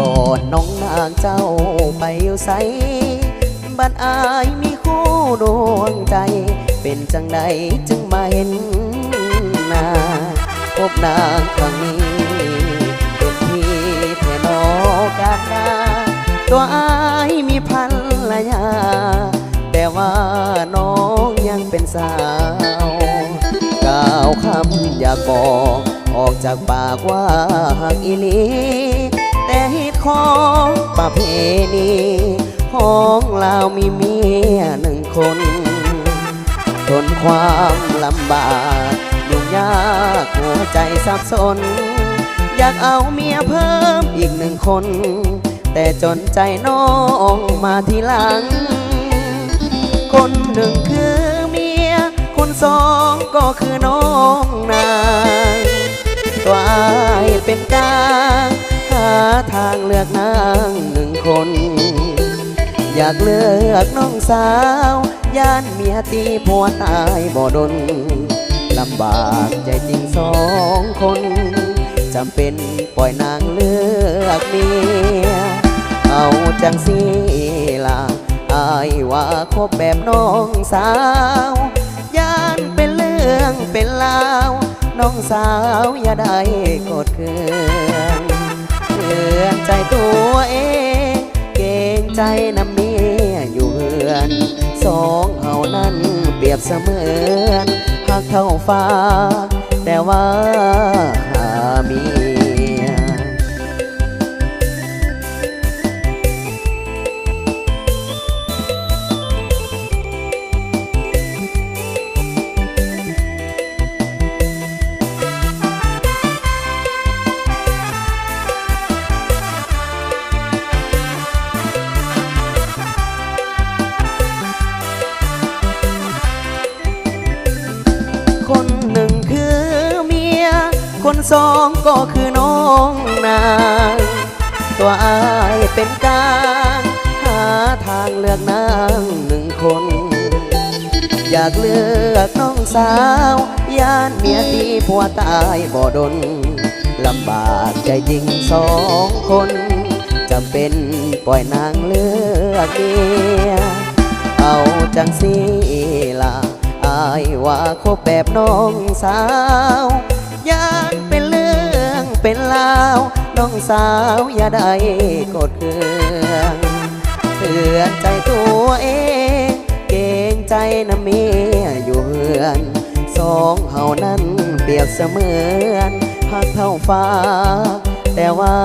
ก่อนน้องนางเจ้าไปอยู่ไสบัดอายมีคู่ดวงใจ เป็นจังใดจึงมาเห็นหน้าพบนางครั้งนี้เป็นพี่เทนอกาดาตัวอายมีพันละยา แต่ว่าน้องยังเป็นสาวกล่าวคำอยากบอกออกจากปากว่าหักอีลี ของประเพณีของเรามีเมียหนึ่งคนทนความลำบากยุ่งยากหัวใจสับสน อยากเอาเมียเพิ่มอีกหนึ่งคน แต่จนใจน้องมาทีหลัง คนหนึ่งคือเมีย คนสองก็คือน้องนางตัวอายเป็นกลาง ทางเลือกนางหนึ่งคน อยากเลือกน้องสาว ย่านเมียตีผัวตายบ่ดนลำบากใจจริงสองคนจำเป็นปล่อยนางเลือกเมีย เอาจังสิล่ะอายว่าคบแบบน้องสาว ย่านเป็นเรื่องเป็นราว น้องสาวอย่าได้กดเคือง ใจน้ำเมียอยู่เฮือนสองเฮานั้นเปรียบเสมือนหักเท่าฟ้า แต่ว่าหามี คนสองก็คือน้องนางตัวอายเป็นกลางหาทางเลือกนางหนึ่งคน อยากเลือกน้องสาว ย่านเมียตีผัวตายบ่ดนลำบากใจจริงสองคนจำเป็นปล่อยนางเลือกเมียเอาจังสิล่ะอายว่าคบแบบน้องสาว ยานาวน้องสาวอย่าได้กดเคืองเตือนใจตัวเองเกงใจนะเมียอยู่เฮือนสองเฮานั้นเปรียบเสมือนพักเท่าฟ้า แต่ว่า